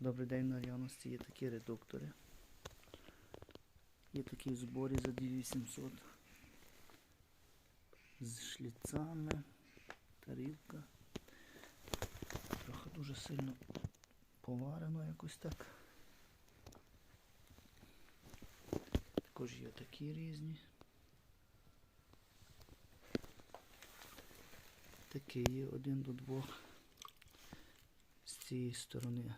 Добрий день, в наявності є такі редуктори. Є такі в зборі за 2800. З шліцами, тарілка. Трохи дуже сильно поварено якось так. Також є такі різні. Такий є один до двох. З цієї сторони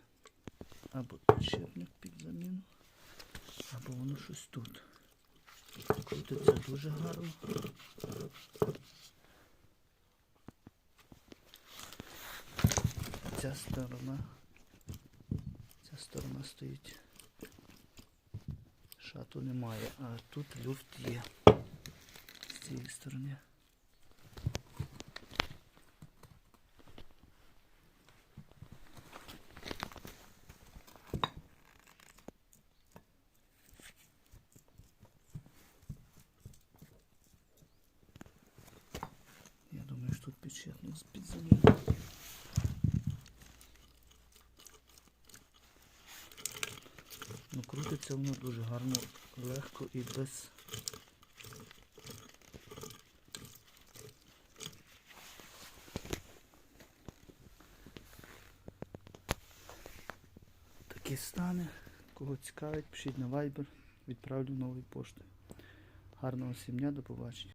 або підшипник під заміну, або воно щось тут. Крутиться дуже гарно. Ця сторона. Ця сторона стоїть. Шату немає, а тут люфт є. З цієї сторони. Тут підшипник з під. Ну крутиться воно дуже гарно, легко і без. Такі стане. Кого цікавить, пишіть на Viber, відправлю новою поштою. Гарного всім дня, до побачення.